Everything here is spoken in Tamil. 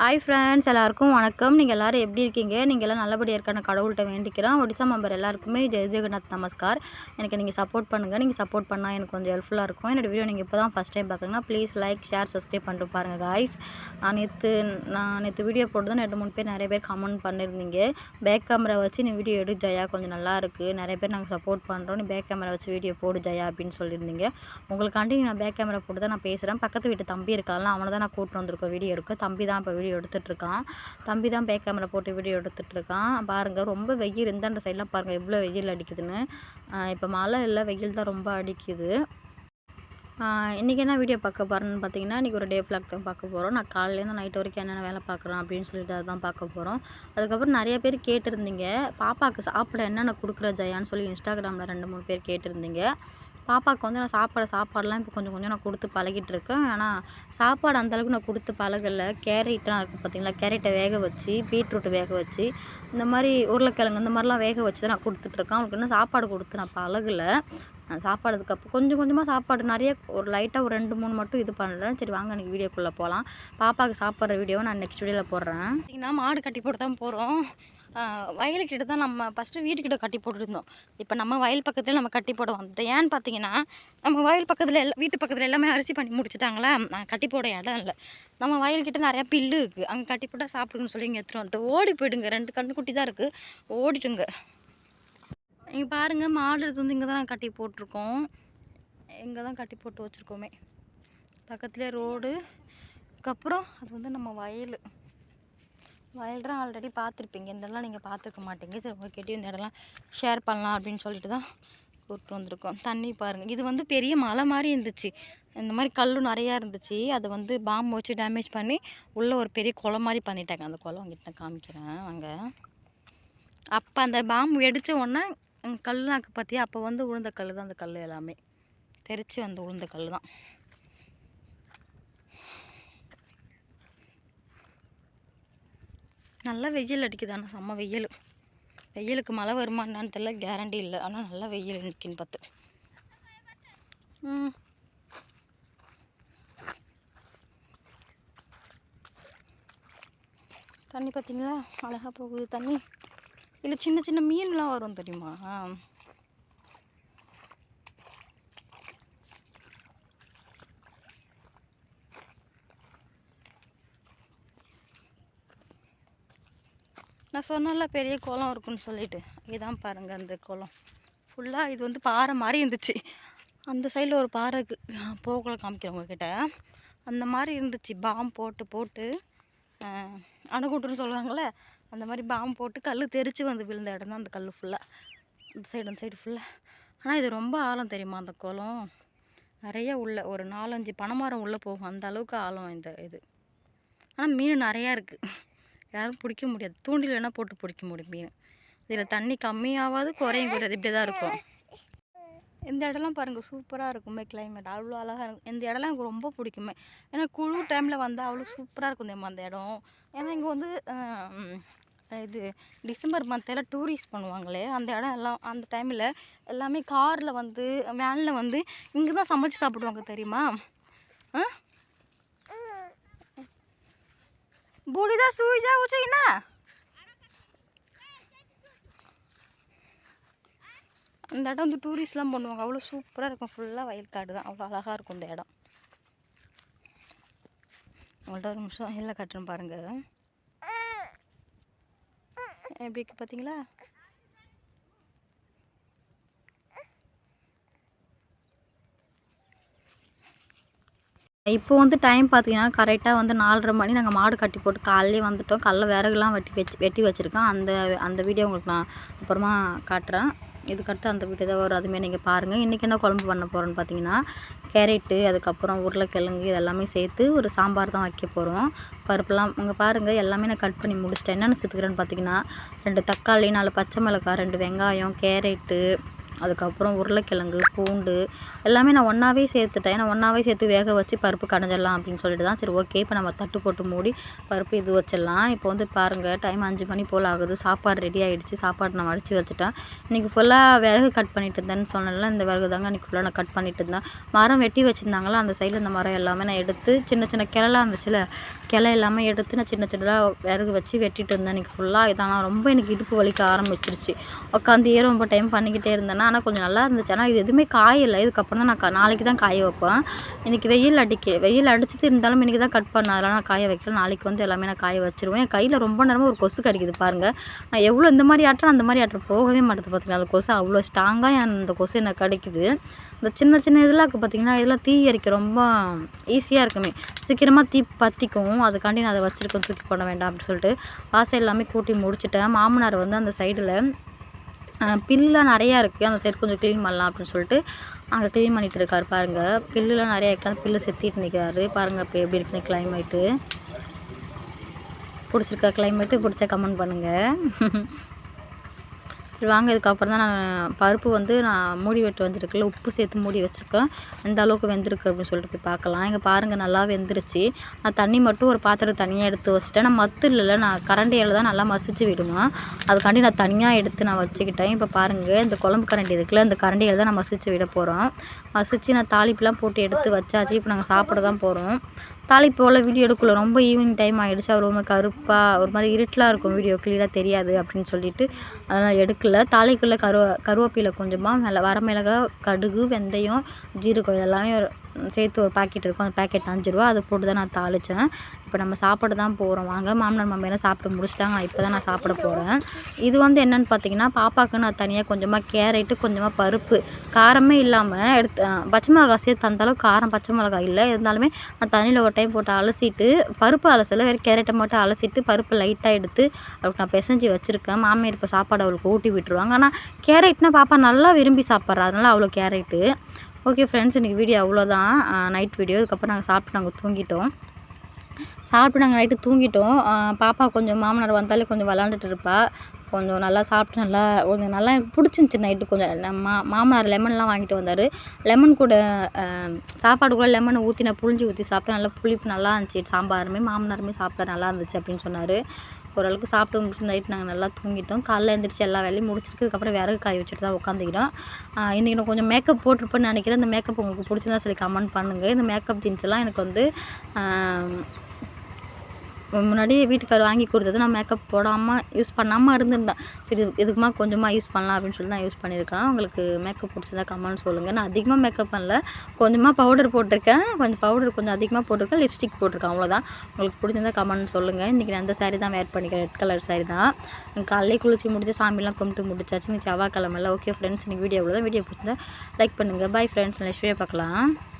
ஹாய் ஃப்ரெண்ட்ஸ் எல்லாருக்கும் வணக்கம். நீங்கள் எல்லோரும் எப்படி இருக்கீங்க? நீங்கள் எல்லாம் நல்லபடியாக இருக்கான கடவுள்கிட்ட வேண்டிக்கிறேன். ஒடிசா மெம்பர் எல்லாருக்குமே ஜெய் ஜெகநாத் நமஸ்கார். எனக்கு நீங்கள் சப்போர்ட் பண்ணுங்கள் நீங்கள் சப்போர்ட் பண்ணால் எனக்கு கொஞ்சம் ஹெல்ப்ஃபுல்லாக இருக்கும். என்னோடய வீடியோ நீங்கள் இப்போ தான் ஃபஸ்ட் டைம் பார்க்குறீங்கன்னா ப்ளீஸ் லைக் ஷேர் சப்ஸ்கிரைப் பண்ணிட்டு பாருங்கள் காய்ஸ் நான் நேற்று நான் நேற்று வீடியோ போட்டு ரெண்டு மூணு பேர் நிறைய பேர் கமெண்ட் பண்ணியிருந்தீங்க பேக் கேமரா வச்சு நீ வீடியோ எடு ஜயா கொஞ்சம் நல்லா இருக்குது நிறைய பேர் நாங்கள் சப்போர்ட் பண்ணுறோம் நீ பேக் கேமரா வச்சு வீடியோ போடு ஜயா அப்படின்னு சொல்லியிருந்தீங்க. உங்களுக்காண்டி நான் பேக் கேமரா போட்டு தான் நான் பேசுகிறேன் பக்கத்து வீட்டு தம்பி இருக்கான்ல அவனை தான் நான் கூப்பிட்டு வந்திருக்கோம் வீடியோ எடுக்க. தம்பி தான் இப்போ வீடியோ எடுத்துகிட்ருக்கான் தம்பி தான் பேக் கேமரா போட்டு வீடியோ எடுத்துகிட்ருக்கான் பாருங்கள் ரொம்ப வெயில் இந்தாண்ட சைட்லாம் பாருங்கள் எவ்வளோ வெயில் அடிக்குதுன்னு. இப்போ மழை இல்லை வெயில் தான் ரொம்ப அடிக்குது. இன்றைக்கி என்ன வீடியோ பார்க்க போகிறேன்னு பார்த்தீங்கன்னா இன்றைக்கி ஒரு டே ஃப்ளாக் தான் பார்க்க போகிறோம் நான் காலையிலேருந்து நைட் வரைக்கும் என்னென்ன வேலை பார்க்குறோம் அப்படின்னு சொல்லிட்டு அதுதான் பார்க்க போகிறோம் அதுக்கப்புறம் நிறைய பேர் கேட்டிருந்தீங்க. பாப்பாவுக்கு சாப்பிட என்னென்ன கொடுக்குற ஜெயான்னு சொல்லி இன்ஸ்டாகிராமில் ரெண்டு மூணு பேர் கேட்டிருந்தீங்க. பாப்பாவுக்கு வந்து நான் சாப்பாடு சாப்பாடெலாம் இப்போ கொஞ்சம் கொஞ்சம் நான் கொடுத்து பழகிட்டு இருக்கேன் ஆனால் சாப்பாடு அந்தளவுக்கு நான் கொடுத்து பழகலை. கேரட்லாம் இருக்குது பார்த்தீங்களா கேரட்டை வேக வச்சு பீட்ரூட் வேக வச்சு இந்த மாதிரி உருளைக்கிழங்கு இந்த மாதிரிலாம் வேக வச்சு தான் நான் கொடுத்துட்ருக்கேன் அவனுக்கு இன்னும் சாப்பாடு கொடுத்து நான் பழகலை. சாப்பாடு அதுக்கப்புறம் கொஞ்சம் கொஞ்சமாக சாப்பாடு நிறைய ஒரு லைட்டாக ஒரு ரெண்டு மூணு மட்டும் இது பண்ணுறேன் சரி வாங்க எனக்கு வீடியோக்குள்ளே போகலாம் பாப்பாவுக்கு சாப்பிட்ற வீடியோவை நான் நெக்ஸ்ட் வீடியோவில் போடுறேன். பார்த்திங்கன்னா மாடு கட்டி போட்டு தான் போகிறோம் வயலுக்கிட்ட தான் நம்ம ஃபஸ்ட்டு வீட்டுக்கிட்ட கட்டி போட்டுருந்தோம். இப்போ நம்ம வயல் பக்கத்தில் நம்ம கட்டி போட வந்துட்டோம் ஏன்னு பார்த்தீங்கன்னா நம்ம வயல் பக்கத்தில் எல்லாம் வீட்டு பக்கத்தில் எல்லாமே அரிசி பண்ணி முடிச்சுட்டாங்களா? கட்டி போட இடம் இல்லை. நம்ம வயல்கிட்ட நிறையா பில்லு இருக்குது அங்கே கட்டி போட்டால் சாப்பிடுங்கன்னு சொல்லி இங்கே எடுத்துகிட்டு வந்துட்டு ஓடி போயிடுங்க. ரெண்டு கண்ணு குட்டி தான் இருக்குது ஓடிட்டுங்க இங்கே பாருங்கள் மாடு வந்து இங்கே தான் கட்டி போட்டிருக்கோம். இங்கே தான் கட்டி போட்டு வச்சுருக்கோமே. பக்கத்துலேயே ரோடு. அதுக்கப்புறம் அது வந்து நம்ம வயல். வயல்தான் ஆல்ரெடி பார்த்துருப்பீங்க. இந்த இடம்லாம் நீங்கள் பார்த்துருக்க மாட்டீங்க. சரி உங்கள்கிட்ட இந்த இடம்லாம் ஷேர் பண்ணலாம் அப்படின்னு சொல்லிட்டு தான் கூப்பிட்டு வந்திருக்கோம். தண்ணி பாருங்கள் இது வந்து பெரிய மலை மாதிரி இருந்துச்சு. இந்த மாதிரி கல் நிறையா இருந்துச்சு. அதை வந்து பாம்பு வச்சு டேமேஜ் பண்ணி உள்ளே ஒரு பெரிய குளம் மாதிரி பண்ணிட்டாங்க. அந்த குளம் உங்ககிட்ட காமிக்கிறேன். அங்கே அப்போ அந்த பாம்பு வெடித்த உடனே கல்லாக்கு பார்த்தியா அப்போ வந்து உளுந்த கல் தான் அந்த கல் எல்லாமே. தெரித்து வந்து உளுந்த கல் தான். நல்லா வெயில் அடிக்குது ஆனால் செம்ம வெயில். வெயிலுக்கு மழை வருமா என்னான்னு தெரியல கேரண்டி இல்லை. ஆனால் நல்லா வெயில் நிற்கின்னு பார்த்து. ம். தண்ணி பார்த்தீங்களா? அழகாக போகுது தண்ணி. இல்லை சின்ன சின்ன மீன்லாம் வரும் தெரியுமா? நான் சொன்னல பெரிய குளம் இருக்குன்னு சொல்லிட்டு. இதான் பாருங்கள் அந்த குளம் ஃபுல்லாக இது வந்து பாறை மாதிரி இருந்துச்சு. அந்த சைடில் ஒரு பாறை போகல காமிக்கிறவங்க கிட்ட அந்த மாதிரி இருந்துச்சு. பாம் போட்டு போட்டு அணுகுட்டுன்னு சொல்லுவாங்கள்ல அந்த மாதிரி பாம் போட்டு கல் தெரித்து வந்து விழுந்த இடம் தான் அந்த கல் ஃபுல்லாக அந்த சைடு அந்த சைடு ஃபுல்லாக ஆனால் இது ரொம்ப ஆழம் தெரியுமா அந்த குளம் நிறைய உள்ள ஒரு நாலஞ்சு பனைமரம் உள்ளே போகும். அந்த அளவுக்கு ஆழம் இந்த இது. ஆனால் மீன் நிறையா இருக்குது யாரும் பிடிக்க முடியாது. தூண்டில் வேணால் போட்டு பிடிக்க முடியும் மீன். இதில் தண்ணி கம்மியாகாது குறையும் கூடாது இப்படி தான் இருக்கும். இந்த இடம்லாம் பாருங்கள் சூப்பராக இருக்குமே கிளைமேட் அவ்வளோ அழகாக இருக்கும். இந்த இடம்லாம் எனக்கு ரொம்ப பிடிக்குமே. ஏன்னா குழு டைமில் வந்தால் அவ்வளோ சூப்பராக இருக்கும் தெரியுமா அந்த இடம். ஏன்னா இங்கே வந்து இது டிசம்பர் மந்த்தில் டூரிஸ்ட் பண்ணுவாங்களே அந்த இடம் எல்லாம் அந்த டைமில் எல்லாமே காரில் வந்து வேனில் வந்து இங்கே தான் சமைச்சு சாப்பிடுவாங்க தெரியுமா? ஆ ବୁଢ଼ୀ ତ ଶୁଇ ଯାଉଛି ନା இந்த இடம் வந்து டூரிஸ்ட்லாம் பண்ணுவாங்க. அவ்வளோ சூப்பராக இருக்கும். ஃபுல்லாக வயல் காடு தான். அவ்வளோ அழகாக இருக்கும் இந்த இடம். உங்கள்கிட்ட ஒரு நிமிஷம் இல்லை கட்டுறேன் பாருங்கள் எப்படி பார்த்தீங்களா இப்போ வந்து டைம் பார்த்தீங்கன்னா கரெக்டாக வந்து நாலரை மணி நாங்கள் மாடு கட்டி போட்டு காலையிலே வந்துவிட்டோம் காலைல விறகுலாம் வெட்டி வச்சு வெட்டி வச்சுருக்கோம். அந்த அந்த வீடியோ உங்களுக்கு நான் அப்புறமா காட்டுறேன். இதுக்கடுத்து அந்த வீடியோ தான் வரும். அதுமாரி நீங்கள் பாருங்கள் இன்றைக்கி என்ன குழம்பு பண்ண போகிறோன்னு பார்த்தீங்கன்னா கேரட்டு அதுக்கப்புறம் உருளைக்கிழங்கு இதெல்லாமே சேர்த்து ஒரு சாம்பார் தான் வைக்க போகிறோம் பருப்புலாம் இங்கே பாருங்கள் எல்லாமே நான் கட் பண்ணி முடிச்சிட்டேன். என்னென்ன சேர்த்துக்கிறேன்னு பார்த்தீங்கன்னா ரெண்டு தக்காளி நாலு பச்சை மிளகாய் ரெண்டு வெங்காயம் கேரட்டு அதுக்கப்புறம் உருளைக்கிழங்கு பூண்டு எல்லாமே நான் ஒன்றாவே சேர்த்துட்டேன். ஏன்னா ஒன்றாவே சேர்த்து வேக வச்சு பருப்பு கடைஞ்சிடலாம் அப்படின்னு சொல்லிட்டு தான் சரி ஓகே. இப்போ நம்ம தட்டு போட்டு மூடி பருப்பு இது வச்சிடலாம். இப்போ வந்து பாருங்கள் டைம் அஞ்சு மணி போல் ஆகுது. சாப்பாடு ரெடி ஆகிடுச்சு சாப்பாடு நான் வடித்து வச்சுட்டேன். இன்றைக்கி ஃபுல்லாக விறகு கட் பண்ணிட்டு இருந்தேன்னு சொன்னேன்ல இந்த விறகு தாங்க இன்றைக்கி ஃபுல்லாக நான் கட் பண்ணிட்டு இருந்தேன். மரம் வெட்டி வச்சுருந்தாங்களா அந்த சைடில் இந்த மரம் எல்லாமே நான் எடுத்து சின்ன சின்ன கிளலாம் இருந்துச்சுல கிளை எல்லாமே எடுத்து நான் சின்ன சின்னதாக விறகு வச்சு வெட்டிட்டு இருந்தேன். இன்றைக்கி ஃபுல்லாக இதான். ரொம்ப எனக்கு இடுப்பு வலிக்க ஆரம்பிச்சிருச்சு. உட்காந்து ரொம்ப டைம் பண்ணிக்கிட்டே இருந்தேன்னா ஆனால் கொஞ்சம் நல்லா இருந்துச்சு. ஆனால் இது எதுவுமே காயலை. இதுக்கப்புறம் தான் நான் நாளைக்கு தான் காய வைப்பேன். இன்றைக்கி வெயில் அடிக்க வெயில் அடிச்சுட்டு இருந்தாலும் இன்றைக்கி தான் கட் பண்ண அதெல்லாம் நான் காய வைக்கல. நாளைக்கு வந்து எல்லாமே நான் காய வச்சிருவேன். என் கையில் ரொம்ப நேரமாக ஒரு கொசு கறிக்குது பாருங்கள் நான் எவ்வளோ இந்த மாதிரி ஆட்டம் அந்த மாதிரி ஆட்டம் போகவே மாட்டேது பார்த்தீங்களா அந்த கொசு அவ்வளோ ஸ்ட்ராங்காக அந்த கொசு எனக்கு கிடைக்குது. இந்த சின்ன சின்ன இதெல்லாம் இருக்குது பார்த்தீங்கன்னா இதெல்லாம் தீ எரிக்க ரொம்ப ஈஸியாக இருக்குமே. சீக்கிரமாக தீ பற்றிக்கும் அதுக்காண்டி நான் அதை வச்சுருக்கேன். தூக்கி போட வேண்டாம் அப்படின்னு சொல்லிட்டு. வாசல் எல்லாமே கூட்டி முடிச்சுட்டேன். மாமனார் வந்து அந்த சைடில் பில்லுலாம் நிறையா இருக்குது அந்த சைடு கொஞ்சம் க்ளீன் பண்ணலாம் அப்படின்னு சொல்லிட்டு அங்கே க்ளீன் பண்ணிகிட்டு இருக்காரு பாருங்கள் பில்லுலாம் நிறையா இருக்குது அந்த பில்லு செத்திட்டு நிற்கிறாரு பாருங்கள் இப்போ எப்படி இருக்குன்னு கிளைமேட்டு பிடிச்சிருக்கா கிளைமேட்டு பிடிச்சா கமெண்ட் பண்ணுங்கள் சரி வாங்க இதுக்கப்புறம் தான் நான் பருப்பு வந்து நான் மூடி வெட்டு வச்சுருக்கல உப்பு சேர்த்து மூடி வச்சுருக்கேன். எந்த அளவுக்கு வெந்திருக்கு அப்படின்னு சொல்லிட்டு போய் பார்க்கலாம். இங்கே பாருங்கள் நல்லா வெந்துருச்சு. நான் தண்ணி மட்டும் ஒரு பாத்திரம் தனியாக எடுத்து வச்சுட்டேன். நான் மத்து இல்லைல்ல நான் கரண்டியில் தான் நல்லா மசிச்சு விடுவேன். அதுக்காண்டி நான் தனியாக எடுத்து நான் வச்சுக்கிட்டேன். இப்போ பாருங்கள் இந்த குழம்பு கரண்டி இருக்குல்ல இந்த கரண்டியில் தான் நான் மசிச்சு விட போகிறோம் மசிச்சு நான் தாளிப்புலாம் போட்டு எடுத்து வச்சாச்சு. இப்போ நாங்கள் சாப்பிட தான் போகிறோம் தாளிப்போல் வீடியோ எடுக்கல ரொம்ப ஈவினிங் டைம் ஆகிடுச்சு அவர் ரொம்ப கருப்பாக ஒரு மாதிரி இருட்டலாக இருக்கும் வீடியோ கிளியராக தெரியாது அப்படின்னு சொல்லிட்டு அதெல்லாம் எடுக்கல. தாளிக்குள்ளே கருவ கருவேப்பிலை கொஞ்சமாக மிள வரமிளகா கடுகு வெந்தயம் ஜீரகம் இதெல்லாமே சேர்த்து ஒரு பாக்கெட் இருக்கும். அந்த பாக்கெட் அஞ்சு ரூபா அதை போட்டு தான் நான் தாளித்தேன் இப்போ நம்ம சாப்பிட தான் போகிறோம் வாங்க மாமனார் மாமியெல்லாம் சாப்பிட்டு முடிச்சிட்டாங்க. இப்போ தான் நான் சாப்பிட போகிறேன் இது வந்து என்னென்னு பார்த்தீங்கன்னா பாப்பாவுக்கு நான் தனியாக கொஞ்சமாக கேரட்டு கொஞ்சமாக பருப்பு காரமே இல்லாமல் எடுத்து பச்சை மிளகா சேர்த்து தந்தாலும் காரம் பச்சை மிளகாய் இல்லை. இருந்தாலுமே நான் தண்ணியில் ஒரு டைம் போட்டு அலசிட்டு பருப்பு அலசலை வேறு கேரட்டை மட்டும் அலசிட்டு பருப்பு லைட்டாக எடுத்து அவளுக்கு நான் பிசைஞ்சு வச்சுருக்கேன். மாமியார் இப்போ சாப்பாடு அவளுக்கு ஊட்டி விட்டுருவாங்க. ஆனால் கேரட்னா பாப்பா நல்லா விரும்பி சாப்பிட்றா. அதனால் அவ்வளோ கேரட்டு. ஓகே ஃப்ரெண்ட்ஸ் இன்றைக்கி வீடியோ அவ்வளோதான் நைட் வீடியோ இதுக்கப்புறம் நாங்கள் சாப்பிட்டு நாங்கள் தூங்கிட்டோம். சாப்பிட்டு நாங்கள் நைட்டு தூங்கிட்டோம். பாப்பா கொஞ்சம் மாமனார் வந்தாலே கொஞ்சம் விளாண்டுட்டு இருப்பா. கொஞ்சம் நல்லா சாப்பிட்டு நல்லா கொஞ்சம் நல்லா எனக்கு பிடிச்சிருந்துச்சி நைட்டு கொஞ்சம். மா மாமனார் லெமன்லாம் வாங்கிட்டு வந்தார். லெமன் கூட சாப்பாடு கூட லெமனை ஊற்றி நான் புளிஞ்சி ஊற்றி சாப்பிட்டேன் நல்லா புளிப்பு நல்லா இருந்துச்சு. சாம்பாருமே மாமனாருமே சாப்பிட்டா நல்லா இருந்துச்சு அப்படின்னு சொன்னார். ஓரளவுக்கு சாப்பிட்டு முடிச்சு நைட் நாங்கள் நல்லா தூங்கிட்டோம். காலைல எழுந்திரிச்சி எல்லா வேலையும் முடிச்சிருக்கு. அதுக்கப்புறம் விறகு காய வச்சுட்டு தான் உட்காந்துக்கிறோம் இன்றைக்கி நான் கொஞ்சம் மேக்கப் போட்டிருப்பேன்னு நினைக்கிறேன். இந்த மேக்கப் உங்களுக்கு பிடிச்சிருந்தா சொல்லி கமெண்ட் பண்ணுங்கள் இந்த மேக்கப் திங்ஸ் எல்லாம் எனக்கு வந்து முன்னாடி வீட்டுக்கார் வாங்கி கொடுத்தது நான் மேக்கப் போடாமல் யூஸ் பண்ணாமல் இருந்திருந்தேன். சரி இதுக்குமா கொஞ்சமாக யூஸ் பண்ணலாம் அப்படின்னு சொல்லி நான் யூஸ் பண்ணியிருக்கேன். உங்களுக்கு மேக்கப் பிடிச்சதா கமெண்ட் சொல்லுங்கள் நான் அதிகமாக மேக்கப் பண்ணல. கொஞ்சமாக பவுடர் போட்டிருக்கேன். கொஞ்சம் பவுடர் கொஞ்சம் அதிகமாக போட்டிருக்கேன். லிப்ஸ்டிக் போட்டிருக்கேன். அவ்வளோதான் உங்களுக்கு பிடிச்சிருந்தா கமெண்ட் சொல்லுங்கள் இன்றைக்கி நான் அந்த சாரீ தான் வேர் பண்ணிக்கிறேன். ரெட் கலர் சாரீ தான். காலையிலே குளிச்சு முடிச்சு சாமிலாம் கும்பிட்டு முடிச்சாச்சு. நீ செவ்வாய்க்கிழமெல்லாம் ஓகே ஃப்ரெண்ட்ஸ் இன்றைக்கி வீடியோ அவ்வளோதான் வீடியோ பிடிச்சிருந்தா லைக் பண்ணுங்கள் பாய் ஃப்ரெண்ட்ஸ் நெக்ஸ்ட் வீடியோ பார்க்கலாம்.